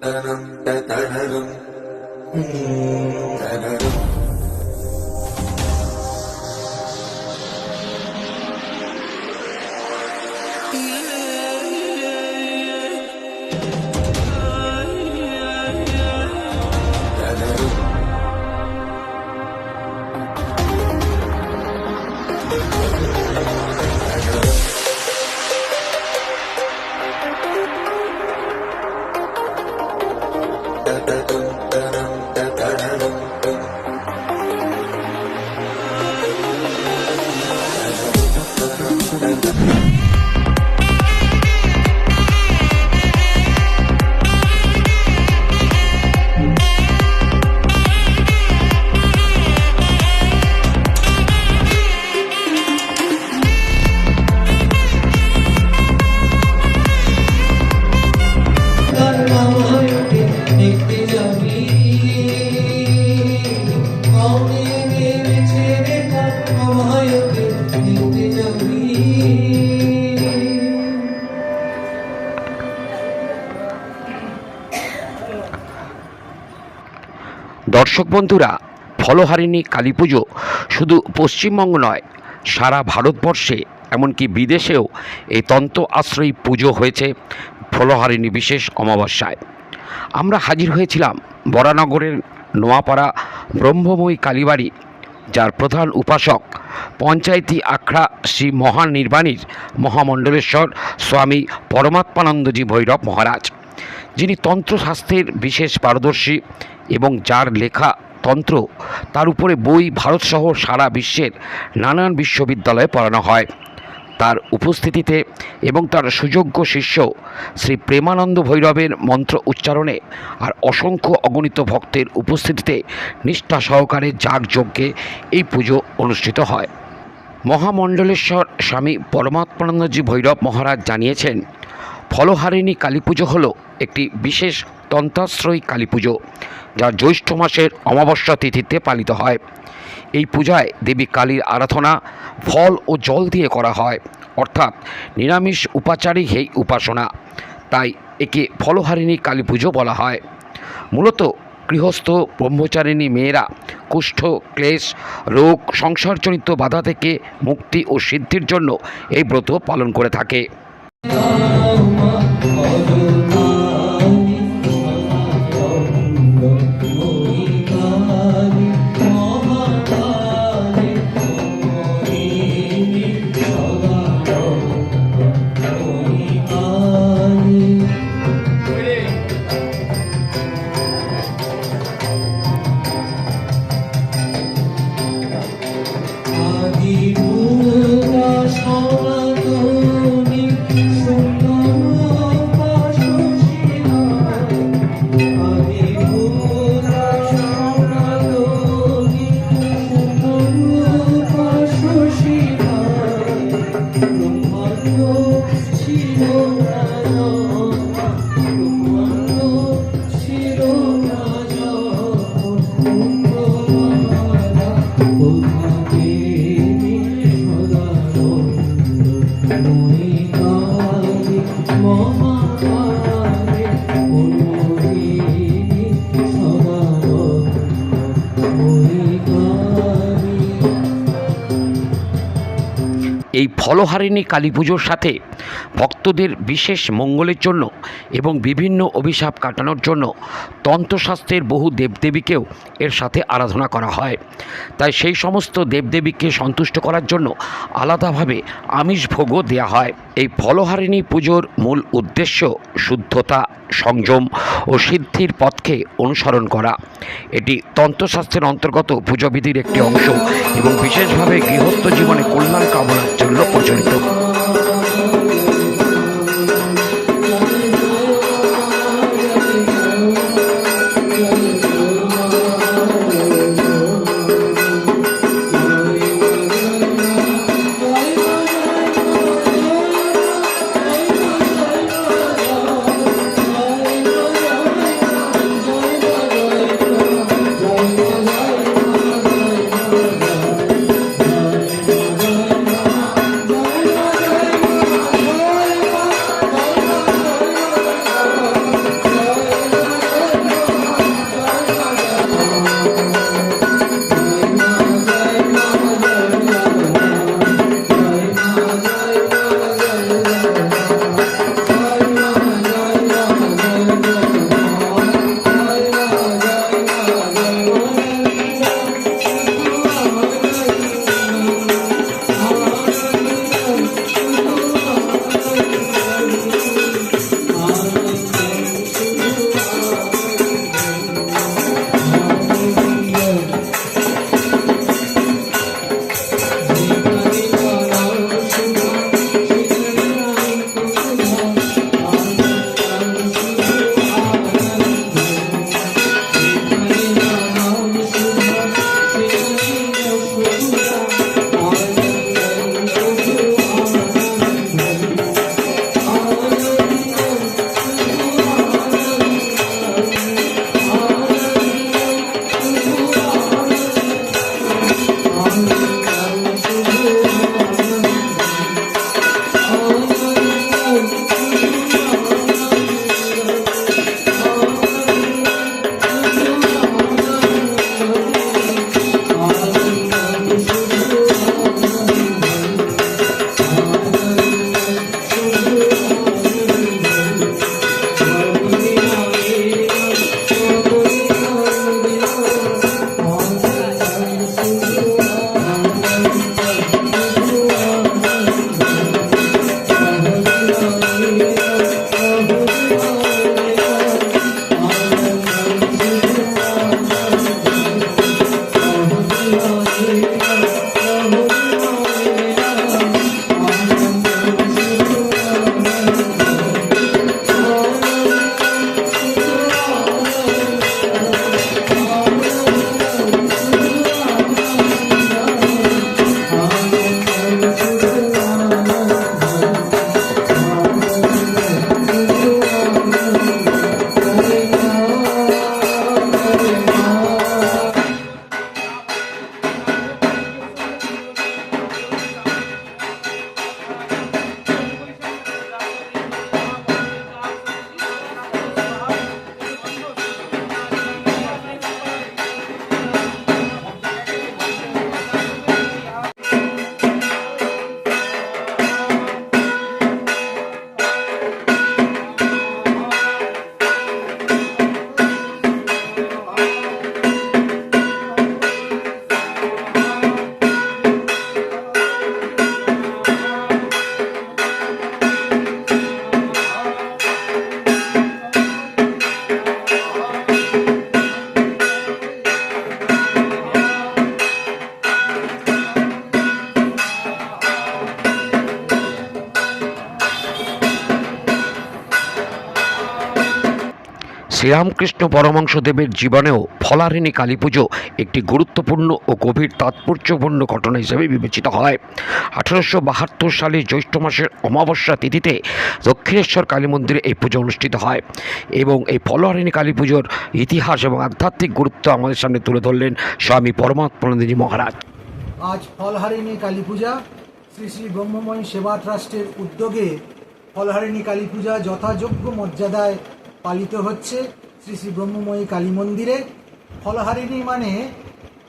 da da da da da da দর্শক বন্ধুরা, ফলহারিণী কালী পুজো শুধু পশ্চিমবঙ্গ নয়, সারা ভারতবর্ষে, এমনকি বিদেশেও এই তন্ত্র আশ্রয়ী পুজো হয়েছে ফলহারিণী বিশেষ অমাবস্যায়। আমরা হাজির হয়েছিলাম বরানগরের নোয়াপাড়া ব্রহ্মময়ী কালীবাড়ি, যার প্রধান উপাসক পঞ্চায়েতি আখড়া শ্রী মহানির্বাণীর মহামণ্ডলেশ্বর স্বামী পরমাত্মানন্দজি ভৈরব মহারাজ, যিনি তন্ত্রশাস্ত্রের বিশেষ পারদর্শী এবং যার লেখা তন্ত্র, তার উপরে বই ভারতসহ সারা বিশ্বের নানান বিশ্ববিদ্যালয়ে পড়ানো হয়। তার উপস্থিতিতে এবং তার সুযোগ্য শিষ্য শ্রী প্রেমানন্দ ভৈরবের মন্ত্র উচ্চারণে আর অসংখ্য অগণিত ভক্তের উপস্থিতিতে নিষ্ঠা সহকারে যাগযজ্ঞে এই পুজো অনুষ্ঠিত হয়। মহামণ্ডলেশ্বর স্বামী পরমাত্মানন্দজি ভৈরব মহারাজ জানিয়েছেন, ফলহারিণী কালী পুজো হল একটি বিশেষ তন্ত্রাশ্রয়ী কালী পুজো যা জ্যৈষ্ঠ মাসের অমাবস্যা তিথিতে পালিত হয়। এই পূজায় দেবী কালীর আরাধনা ফল ও জল দিয়ে করা হয়। অর্থাৎ নিরামিষ উপাচারী এই উপাসনা। তাই একে ফলহারিণী কালী পুজো বলা হয়। মূলত গৃহস্থ, ব্রহ্মচারিণী মেয়েরা কুষ্ঠ, ক্লেশ, রোগ, সংসারজনিত বাধা থেকে মুক্তি ও সিদ্ধির জন্য এই ব্রত পালন করে থাকে। এই ফলহারিণী কালী পুজোর সাথে ভক্তদের বিশেষ মঙ্গলের জন্য এবং বিভিন্ন অভিশাপ কাটানোর জন্য তন্ত্রশাস্ত্রের বহু দেবদেবীকেও এর সাথে আরাধনা করা হয়। তাই সেই সমস্ত দেবদেবীকে সন্তুষ্ট করার জন্য আলাদাভাবে আমিষ ভোগও দেওয়া হয়। এই ফলহারিণী পুজোর মূল উদ্দেশ্য শুদ্ধতা, সংযম ও সিদ্ধির পথকে অনুসরণ করা। এটি তন্ত্রশাস্ত্রের অন্তর্গত পুজোবিধির একটি অংশ এবং বিশেষভাবে গৃহস্থ জীবনে কল্যাণ কামনার জন্য প্রচলিত। শ্রীরামকৃষ্ণ পরমংশদেবের জীবনেও ফলারিণী কালী পুজো একটি গুরুত্বপূর্ণ ও গভীর তাৎপর্যপূর্ণ ঘটনা হিসেবে বিবেচিত হয়। আঠারোশো বাহাত্তর সালের জ্যৈষ্ঠ মাসের অমাবস্যা তিথিতে দক্ষিণেশ্বর কালী মন্দিরে এই পুজো অনুষ্ঠিত হয় এবং এই ফলহারিণী কালী পুজোর ইতিহাস এবং আধ্যাত্মিক গুরুত্ব আমাদের সামনে তুলে ধরলেন স্বামী পরমাত্মানন্দজি মহারাজ। আজ ফলহারিণী কালী পূজা শ্রী শ্রী ব্রহ্মময়ী সেবা ট্রাস্টের উদ্যোগে ফলহারিণী কালী পূজা যথাযোগ্য মর্যাদায় পালিত হচ্ছে। শ্রী শ্রী ব্রহ্মময়ী কালী মন্দিরে ফলহারিণী মানে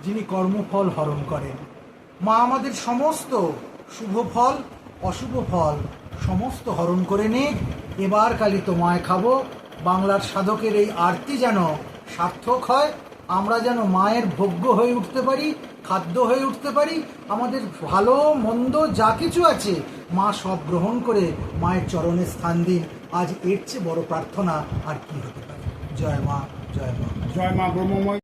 যিনি কর্মফল হরণ করেন। মা আমাদের সমস্ত শুভ ফল, অশুভ ফল সমস্ত হরণ করে নিক। এবার কালী তোমায় খাব। বাংলার সাধকের এই আরতি যেন সার্থক হয়। আমরা যেন মায়ের ভোগ্য হয়ে উঠতে পারি, খাদ্য হয়ে উঠতে পারি। আমাদের ভালো, মন্দ যা কিছু আছে, মা সব গ্রহণ করে মায়ের চরণে স্থান দিন। আজ এর চেয়ে বড় প্রার্থনা আর কি হতে পারে? জয় মা জয় মা। জয় মা ব্রহ্মময়।